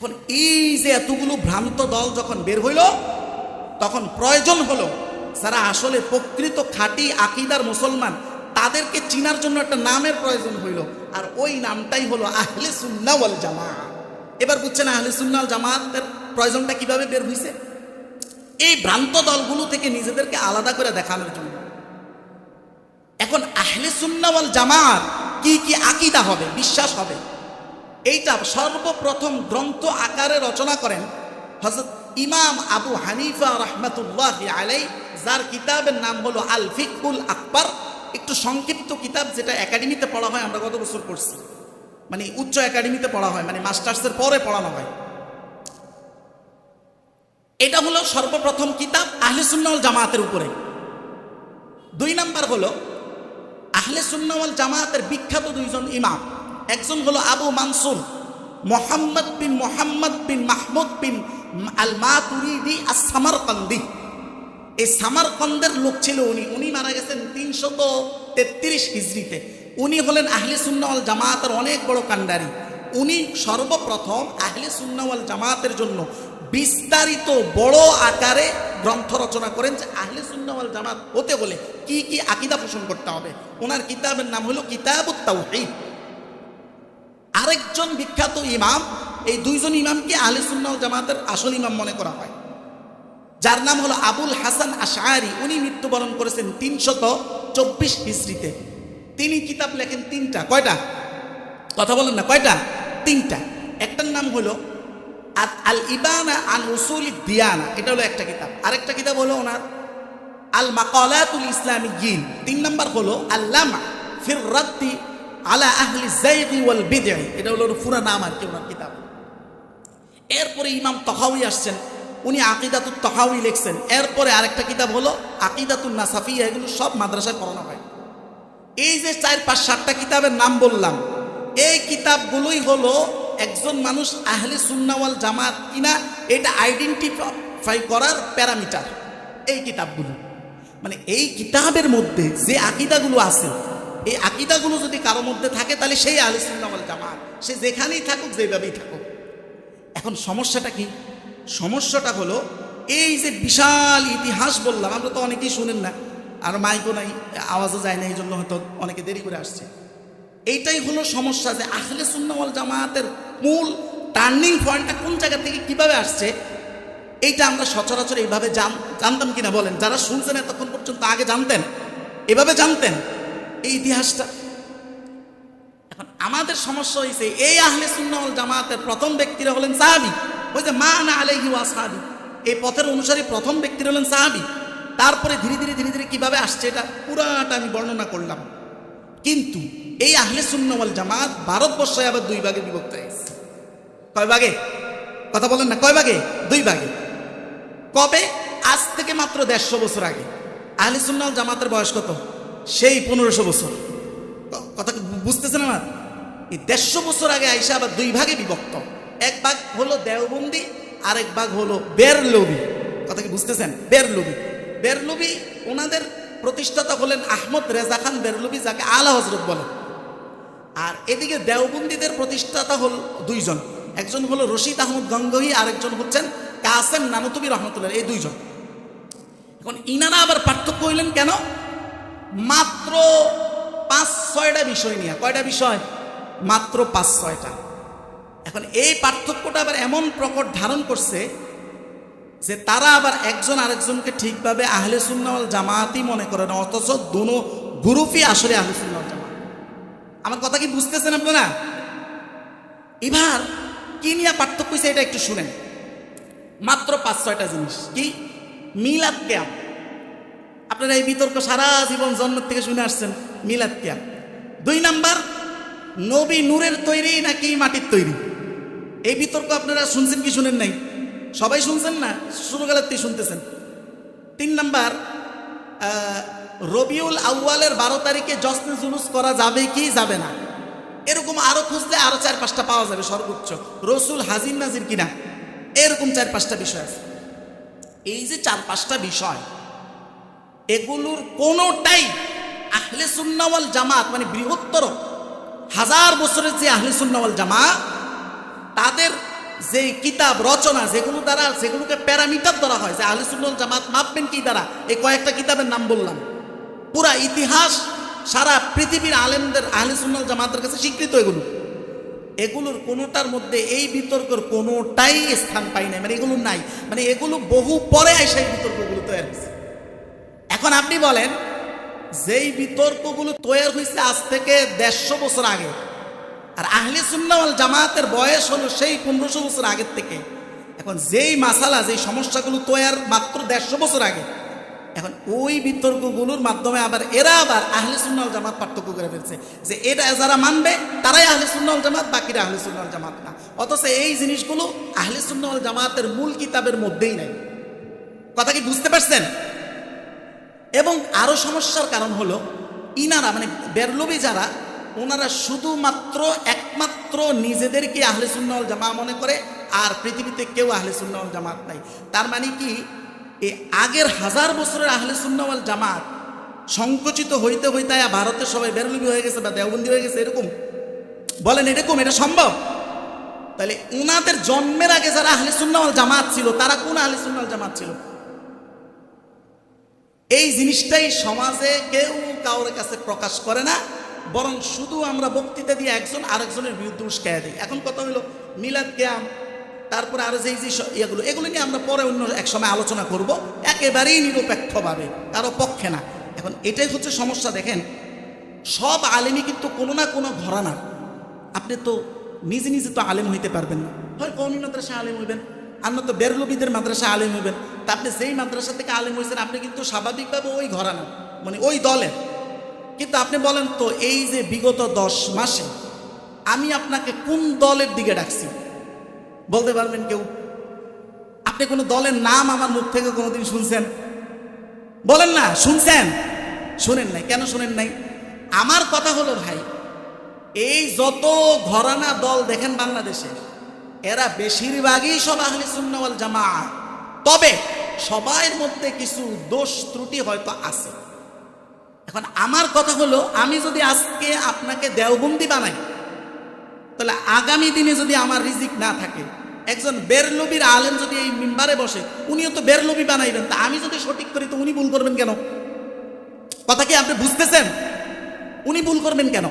এখন এই যে এতগুলো ভ্রান্ত দল যখন বের হইল, তখন প্রয়োজন হলো যারা আসলে প্রকৃত খাঁটি আকিদার মুসলমান, তাদেরকে চিনার জন্য একটা নামের প্রয়োজন হইল। আর ওই নামটাই হলো আহলে সুন্না ওয়াল জামা এবার বুঝছেন আহলে সুন্নাল জামাতের প্রয়োজনটা কীভাবে বের হইছে? এই ভ্রান্ত দলগুলো থেকে নিজেদেরকে আলাদা করে দেখানোর জন্য। এখন আহলে সুন্না ওয়াল জামাত কি কি আকিদা হবে, বিশ্বাস হবে? এইটা সর্বপ্রথম গ্রন্থ আকারে রচনা করেন হজরত ইমাম আবু হানিফা রহমতুল্লাহ আলাই যার কিতাবের নাম হলো আল ফিকুল আকবর। একটু সংক্ষিপ্ত কিতাব যেটা একাডেমিতে পড়া হয়, আমরা গত বছর পড়ছি। মানে উচ্চ একাডেমিতে পড়া হয় মানে মাস্টার্সের পরে পড়ানো হয়। এটা হলো সর্বপ্রথম কিতাব আহলে সুন্নাল জামাতের উপরে। দুই নাম্বার হলো, আহলে সুন্নাওয়াল জামাতের বিখ্যাত দুইজন ইমাম। একজন হলো আবু মানসুর। মোহাম্মদ বিন মোহাম্মদ বিন মাহমুদ বিন আল মাতুরিদি আর সামারকান্দি এই সামারকন্দের লোক ছিল উনি। উনি মারা গেছেন তিনশত তেত্রিশ হিজড়িতে। উনি হলেন আহলে সুন্নাওয়াল জামাতের অনেক বড় কান্ডারি উনি সর্বপ্রথম আহলে সুন্নাওয়াল জামাতের জন্য বিস্তারিত বড় আকারে গ্রন্থ রচনা করেন যে আহলে সুন্নাওয়াল জামাত হতে হলে কি কি আকিদা পোষণ করতে হবে। ওনার কিতাবের নাম হলো কিতাবুত তাওহীদ। আরেকজন বিখ্যাত ইমাম, এই দুইজন ইমামকে আহলে সুন্নাওয়াল জামাতের আসল ইমাম মনে করা হয়। যার নাম হলো আবুল হাসান আশারি উনি মৃত্যুবরণ করেছেন তিনশত চব্বিশ হিজড়িতে। তিনি কিতাব লেখেন তিনটা, কয়টা? কথা বলেন না, কয়টা? তিনটা। একটার নাম হলো আল ইবানা আন উসুল দিয়ানা, এটা হলো একটা কিতাব। আরেকটা কিতাব হলো ওনার আল মাকালাতুল ইসলামী গিন তিন নম্বর হলো আল্লামা ফির রাদ্দি আলা আহলি জাইগি ওয়াল বিদআ এটা হলো পুরা নাম আর কি, ওনার কিতাব। এরপরে ইমাম তহাউই আসছেন, উনি আকিদাতুল তহাউই লিখছেন। এরপরে আরেকটা কিতাব হলো আকিদাতুল নাসাফিয়া, এগুলো সব মাদ্রাসায় পড়ানো হয়। এই যে চার, পাঁচ, সাতটা কিতাবের নাম বললাম, এই কিতাবগুলোই হলো একজন মানুষ আহলে সুন্নাওয়াল জামাত কিনা, এটা আইডেন্টিফাই করার প্যারামিটার। এই কিতাবগুলো। মানে এই কিতাবের মধ্যে যে আকিদাগুলো আছে এই আকিদাগুলো যদি কারোর মধ্যে থাকে, তাহলে সেই সুন্নাওয়াল জামাত, সে যেখানেই থাকুক, যেভাবেই থাকুক। এখন সমস্যাটা কি? সমস্যাটা হলো, এই যে বিশাল ইতিহাস বললাম, আমরা তো অনেকেই শুনেন না, আর মাইকও নাই, আওয়াজও যায় না, এই জন্য হয়তো অনেকে দেরি করে আসছে। এইটাই হলো সমস্যা যে আহলে সুন্নাওয়াল জামাতের মূল টার্নিং পয়েন্টটা কোন জায়গা থেকে কীভাবে আসছে, এইটা আমরা সচরাচর এইভাবে জানতাম কিনা বলেন? যারা শুনছেন এতক্ষণ পর্যন্ত আগে জানতেন, এভাবে জানতেন। এই ইতিহাসটা। এখন আমাদের সমস্যা হয়েছে এই আহলে সুন্নাওয়াল জামাতের প্রথম ব্যক্তিরা হলেন সাহাবি। ওই যে মা না আলাইহি ওয়া সাহাবি এই পথের অনুসারী প্রথম ব্যক্তিরা হলেন সাহাবি। তারপরে ধীরে ধীরে ধীরে ধীরে কীভাবে আসছে এটা পুরাটা আমি বর্ণনা করলাম। কিন্তু এই আহলে সুন্নাওয়াল জামাত ভারতবর্ষে আবার দুই ভাগে বিভক্ত হয়েছে কয় ভাগে? কথা বলেন না, কয় ভাগে? দুই ভাগে। কবে? আজ থেকে মাত্র দেড়শো বছর আগে। আহলে সুন্নাল জামাতের বয়স কত? সেই পনেরোশো বছর। কথা বুঝতেছেন আমার এই দেড়শো বছর আগে আইসা আবার দুই ভাগে বিভক্ত। এক ভাগ হলো দেওবন্দি, আরেক ভাগ হলো বেরলবি। কথা কি বুঝতেছেন? বেরলবি। বেরলবি ওনাদের প্রতিষ্ঠাতা হলেন আহমদ রেজা খান বেরলবি, যাকে আলা হজরত বলে। আর এদিকে দেওবন্দিদের প্রতিষ্ঠাতা হল দুইজন। একজন হলো রশিদ আহমদ গঙ্গহি, আরেকজন হচ্ছেন কাসেম নানতুবি রহমতুল্লাহ এই দুইজন। এখন ইনারা আবার পার্থক্য হইলেন কেন? মাত্র পাঁচ, ছয়টা বিষয় নিয়ে। কয়টা বিষয়? মাত্র পাঁচ, ছয়টা। এখন এই পার্থক্যটা আবার এমন প্রকট ধারণ করছে যে তারা আবার একজন আরেকজনকে ঠিকভাবে আহলে সুন্নাওয়াল জামাতই মনে করে না, অথচ দুনো গ্রুপই আসলে আহলে সুন্নাওয়াল জামাত। আমার কথা কি বুঝতেছেন আপনারা? এবার কি নিয়ে পার্থক্য এটা একটু শুনেন। মাত্র পাঁচ, ছয়টা জিনিস। কি? মিলাদ ক্যাম্প আপনারা এই বিতর্ক সারা জীবন জন্মের থেকে শুনে আসছেন, মিলাদ ক্যাম্প দুই নাম্বার, নবী নূরের তৈরি নাকি মাটির তৈরি? এই বিতর্ক আপনারা শুনছেন কি শুনেন নাই? সবাই শুনছেন না? শুরুকালের থেকে শুনতেছেন। তিন নাম্বার রবিউল আউয়ালের বারো তারিখে জশ্নে জুলুস করা যাবে কি যাবে না? এরকম আরও খুঁজলে আরও চার পাঁচটা পাওয়া যাবে সর্বোচ্চ। রসুল হাজির নাজির কিনা? এরকম চার পাঁচটা বিষয় আছে। এই যে চার পাঁচটা বিষয় এগুলোর কোনোটাই আহলে সুন্নাওয়াল জামাত মানে বৃহত্তর হাজার বছরের যে আহলে সুন্নাওয়াল জামাত, তাদের যে কিতাব, রচনা, যেগুলো দ্বারা সেগুলোকে প্যারামিটার ধরা হয়, যে আহলিসুল্লাহ জামাত মাপবেন কি দ্বারা, এই কয়েকটা কিতাবের নাম বললাম। পুরা ইতিহাস সারা পৃথিবীর আলেমদের আহলিসুল্লাহ জামাতের কাছে স্বীকৃত এগুলো। এগুলোর কোনোটার মধ্যে এই বিতর্কের কোনোটাই স্থান পাই নাই মানে এগুলো নাই মানে এগুলো বহু পরে এসে এই বিতর্কগুলো তৈরি হয়েছে। এখন আপনি বলেন, যেই বিতর্কগুলো তৈরি হয়েছে আজ থেকে দেড়শো বছর আগে, আর আহলে সুন্নাওয়াল জামাতের বয়স হলো সেই পনেরোশো বছর আগের থেকে, এখন যেই মাসালা, যেই সমস্যাগুলো তৈয়ার মাত্র দেড়শো বছর আগে, এখন ওই বিতর্কগুলোর মাধ্যমে আবার এরা আবার আহলে সুন্নাল জামাত পার্থক্য করে ফেলছে, যে এটা যারা মানবে, তারাই আহলে সুন্নাল জামাত, বাকিরা আহলে সুন্নাল জামাত না। অথচ এই জিনিসগুলো আহলে সুন্নাল জামাতের মূল কিতাবের মধ্যেই নাই। কথা কি বুঝতে পারছেন? এবং আরও সমস্যার কারণ হলো, ইনারা মানে বেরলবি যারা, ওনারা শুধুমাত্র, একমাত্র নিজেদেরকে আহলে সুন্নাল জামা মনে করে, আর পৃথিবীতে কেউ আহলে সুন্নাল জামাত নাই। তার মানে কি এই আগের হাজার বছরের আহলে সুন্নাওয়াল জামাত সংকুচিত হইতে হইতে আয়া ভারতের সবাই বেরলবি হয়ে গেছে বা দেওবন্দি হয়ে গেছে, এরকম? বলেন, এরকম? এটা সম্ভব? তাহলে উনাদের জন্মের আগে যারা আহলে সুন্নাওয়াল জামাত ছিল, তারা কোন আহলে সুন্নাওয়াল জামাত ছিল? এই জিনিসটাই সমাজে কেউ কারোর কাছে প্রকাশ করে না, বরং শুধু আমরা বক্তৃতা দিয়ে একজন আরেকজনের বিরুদ্ধে উস্কাইয়া দিই। এখন কথা হলো মিলাদ ক্যাম, তারপরে আরও যেই যে স- ইয়েগুলো এগুলো নিয়ে আমরা পরে অন্য এক সময় আলোচনা করব। একেবারেই নিরপেক্ষভাবে, কারও পক্ষে না। এখন এটাই হচ্ছে সমস্যা, দেখেন, সব আলেমই কিন্তু কোনো না কোনো ঘরানা। আপনি তো নিজে নিজে তো আলেম হইতে পারবেন না। হয় কৌমি মাদ্রাসা আলেম হইবেন আর তো বেরলবিদের মাদ্রাসা আলেম হইবেন তা আপনি সেই মাদ্রাসা থেকে আলেম হয়েছেন, আপনি কিন্তু স্বাভাবিকভাবে ওই ঘরানা মানে ওই দলের কিন্তু আপনি বলেন তো, এই যে বিগত দশ মাসে আমি আপনাকে কোন দলের দিকে ডাকছি? বলতে পারবেন কেউ? আপনি কোনো দলের নাম আমার মুখ থেকে কোনোদিন শুনছেন? বলেন না, শুনছেন? শুনেন নাই, কেন শুনেন নাই? আমার কথা হলো ভাই, এই যত ঘরানা দল দেখেন বাংলাদেশে এরা বেশিরভাগই সব আহলে সুন্নাওয়াল জামা তবে সবার মধ্যে কিছু দোষ ত্রুটি হয়তো আছে। এখন আমার কথা হলো, আমি যদি আজকে আপনাকে দেওবন্দি বানাই, তাহলে আগামী দিনে যদি আমার রিজিক না থাকে, একজন বেরলবির আলেম যদি এই মেম্বারে বসে, উনিও তো বেরলবি বানাইবেন, তা আমি যদি সঠিক করি, তো উনি ভুল করবেন কেন? কথা কি আপনি বুঝতেছেন? উনি ভুল করবেন কেন?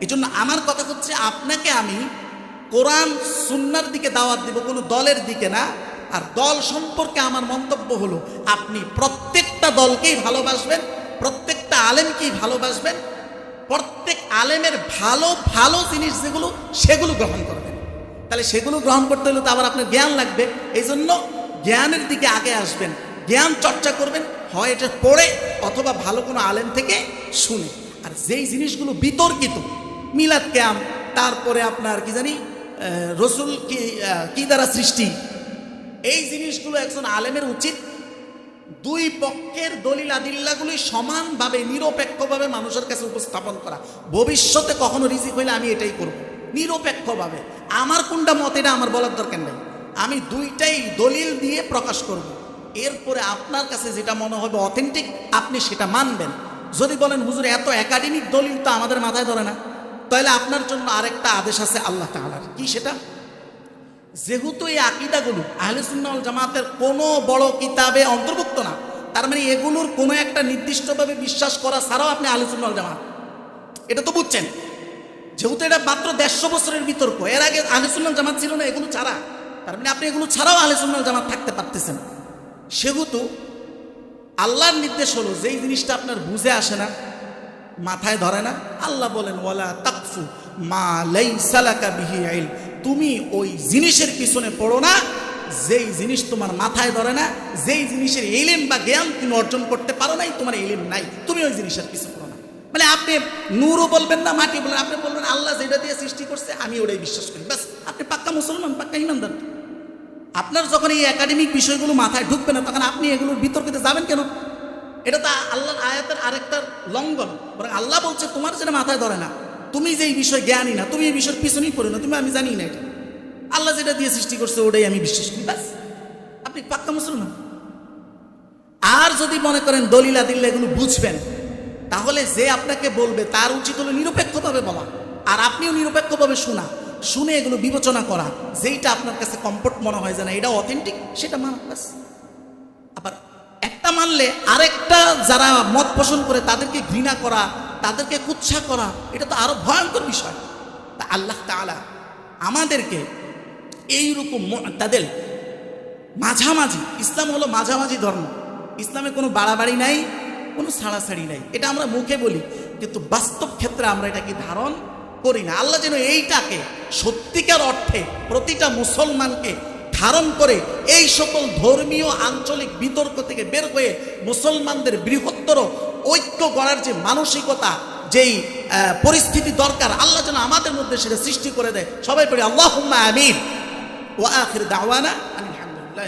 এই আমার কথা হচ্ছে, আপনাকে আমি কোরআন সুন্নার দিকে দাওয়াত দিব কোনো দলের দিকে না। আর দল সম্পর্কে আমার মন্তব্য হলো, আপনি প্রত্যেকটা দলকেই ভালোবাসবেন, প্রত্যেকটা আলেমকেই ভালোবাসবেন, প্রত্যেক আলেমের ভালো ভালো জিনিস যেগুলো, সেগুলো গ্রহণ করবেন। তাহলে সেগুলো গ্রহণ করতে হলে তো আবার আপনার জ্ঞান লাগবে। এই জন্য জ্ঞানের দিকে আগে আসবেন, জ্ঞান চর্চা করবেন, হয় এটা পড়ে অথবা ভালো কোনো আলেম থেকে শুনে। আর যেই জিনিসগুলো বিতর্কিত, মিলাদ ক্যাম, তারপরে আপনার কি জানি রসুল কি কি দ্বারা সৃষ্টি? এই জিনিসগুলো একজন আলেমের উচিত। দুই পক্ষের দলিল আদিল্লাগুলি সমানভাবে, নিরপেক্ষভাবে মানুষের কাছে উপস্থাপন করা। ভবিষ্যতে কখনো রিজিক হইলে আমি এটাই করব। নিরপেক্ষভাবে। আমার কোনটা মত, এটা আমার বলার দরকার নেই। আমি দুইটাই দলিল দিয়ে প্রকাশ করব। এরপরে আপনার কাছে যেটা মনে হবে অথেন্টিক আপনি সেটা মানবেন। যদি বলেন, হুজুর, এত একাডেমিক দলিল তো আমাদের মাথায় ধরে না। তাহলে আপনার জন্য আরেকটা আদেশ আছে আল্লাহ তাআলার। কি সেটা? যেহেতু এই আকিদাগুলো আহলে জামাতের কোনো বড় কিতাবে অন্তর্ভুক্ত না, তার মানে এগুলোর কোনো একটা নির্দিষ্টভাবে বিশ্বাস করা ছাড়াও আপনি আহলে জামাত। এটা তো বুঝছেন? যেহেতু এটা মাত্র দেড়শো বছরের বিতর্ক, এর আগে আহলে জামাত ছিল না এগুলো ছাড়া। তার মানে আপনি এগুলো ছাড়াও আহলে জামাত থাকতে পারতেছেন। সেহেতু আল্লাহর নির্দেশ হলো যেই জিনিসটা আপনার বুঝে আসে না, মাথায় ধরে না, আল্লাহ বলেন, ওয়ালা তাকফু মা লাইসা লাকা বিহি ইলম তুমি ওই জিনিসের পিছনে পড়ো না, যেই জিনিস তোমার মাথায় ধরে না, যেই জিনিসের এলিম বা জ্ঞান তুমি অর্জন করতে পারো নাই, তোমার এলিম নাই। তুমি ওই জিনিসের পিছনে পড়ো না। মানে আপনি নূরও বলবেন না, মাটি বলবেন আপনি বলবেন, আল্লাহ যেটা দিয়ে সৃষ্টি করছে, আমি ওটাই বিশ্বাস করি। ব্যাস, আপনি পাক্কা মুসলমান, পাক্কা ইমানদার। আপনার যখন এই একাডেমিক বিষয়গুলো মাথায় ঢুকবে না, তখন আপনি এগুলোর বিতর্কিতে যাবেন কেন? এটা তো আল্লাহর আয়াতের আরেকটা লঙ্ঘন। বরং আল্লাহ বলছে, তোমার যেটা মাথায় ধরে না। তুমি যে এই বিষয় জ্ঞানী না, তুমি এই বিষয়ের পিছনেই পড়ো না, তুমি আমি জানি না এটা। আল্লাহ যেটা দিয়ে সৃষ্টি করছে, ওটাই আমি বিশ্বাস করি, ব্যাস। আপনি পাক্কা মুসলমান? আর যদি মনে করেন দলিলা দিল্লা এগুলো বুঝবেন, তাহলে যে আপনাকে বলবে, তার উচিত হলো নিরপেক্ষভাবে বলা। আর আপনিও নিরপেক্ষভাবে শোনা, শুনে এগুলো বিবেচনা করা, যেইটা আপনার কাছে কমফোর্ট মনে হয় যে না, এটা অথেন্টিক সেটা মানা, ব্যাস। আবার একটা মানলে আরেকটা যারা মত পোষণ করে, তাদেরকে ঘৃণা করা তাদেরকে কুচ্ছা করা, এটা তো আরও ভয়ঙ্কর বিষয়। তা আল্লাহ তাআলা আমাদেরকে এইরকম তাদের মাঝামাঝি, ইসলাম হলো মাঝামাঝি ধর্ম। ইসলামে কোনো বাড়াবাড়ি নাই, কোনো ছাড়াছাড়ি নাই। এটা আমরা মুখে বলি, কিন্তু বাস্তব ক্ষেত্রে আমরা এটাকে ধারণ করি না। আল্লাহ যেন এইটাকে সত্যিকার অর্থে প্রতিটা মুসলমানকে ধারণ করে এই সকল ধর্মীয়, আঞ্চলিক বিতর্ক থেকে বের হয়ে মুসলমানদের বৃহত্তর ঐক্য গড়ার যে মানসিকতা, যেই পরিস্থিতি দরকার, আল্লাহ যেন আমাদের মধ্যে সেটা সৃষ্টি করে দেয়। সবাই পড়ি আল্লাহ আমিন। ও আখির দাওয়ানা আলহামদুলিল্লাহ